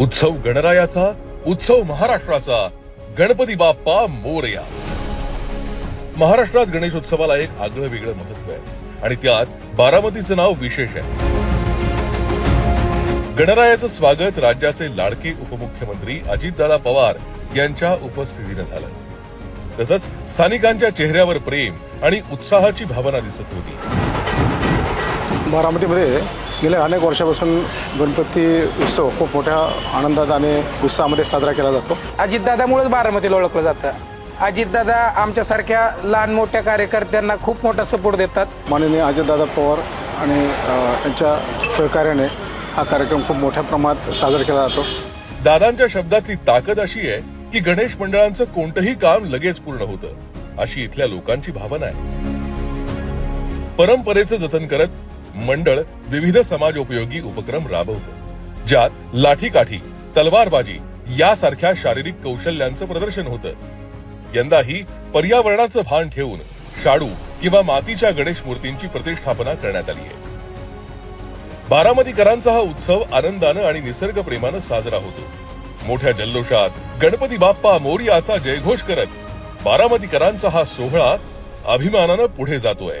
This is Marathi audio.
उत्सव गणरायाचा उत्सव महाराष्ट्राचा गणपती बाप्पा मोरया. महाराष्ट्रात गणेशोत्सवाला एक आगळं वेगळं महत्त्व आहे आणि त्यात बारामतीचं नाव विशेष आहे. गणरायाचं स्वागत राज्याचे लाडके उपमुख्यमंत्री अजितदादा पवार यांच्या उपस्थितीनं झालं. तसंच स्थानिकांच्या चेहऱ्यावर प्रेम आणि उत्साहाची भावना दिसत होती. बारामतीमध्ये गेल्या अनेक वर्षापासून गणपती उत्सव खूप मोठ्या आनंदात आणि उत्साहामध्ये साजरा केला जातो. अजितदादामुळेच बारामतीला ओळखलं जातं. अजितदादा आमच्यासारख्या लहान मोठ्या कार्यकर्त्यांना खूप मोठा सपोर्ट देतात. माननीय अजयदादा पवार आणि अ, यांच्या सहकार्याने हा कार्यक्रम खूप मोठ्या प्रमाणात साजरा केला जातो. दादांच्या शब्दातली ताकद अशी आहे की गणेश मंडळांचं कोणतंही काम लगेच पूर्ण होतं. अशी इथल्या लोकांची भावना आहे. परंपरेचं जतन करत मंडळ विविध समाजोपयोगी उपक्रम राबवतं. ज्यात लाठीकाठी तलवारबाजी यासारख्या शारीरिक कौशल्यांचं प्रदर्शन होतं. यंदाही पर्यावरणाचं भान ठेवून शाडू किंवा मातीच्या गणेश मूर्तींची प्रतिष्ठापना करण्यात आली आहे. बारामतीकरांचा हा उत्सव आनंदानं आणि निसर्गप्रेमानं साजरा होतो. मोठ्या जल्लोषात गणपती बाप्पा मोरियाचा जयघोष करत बारामतीकरांचा हा सोहळा अभिमानानं पुढे जातोय.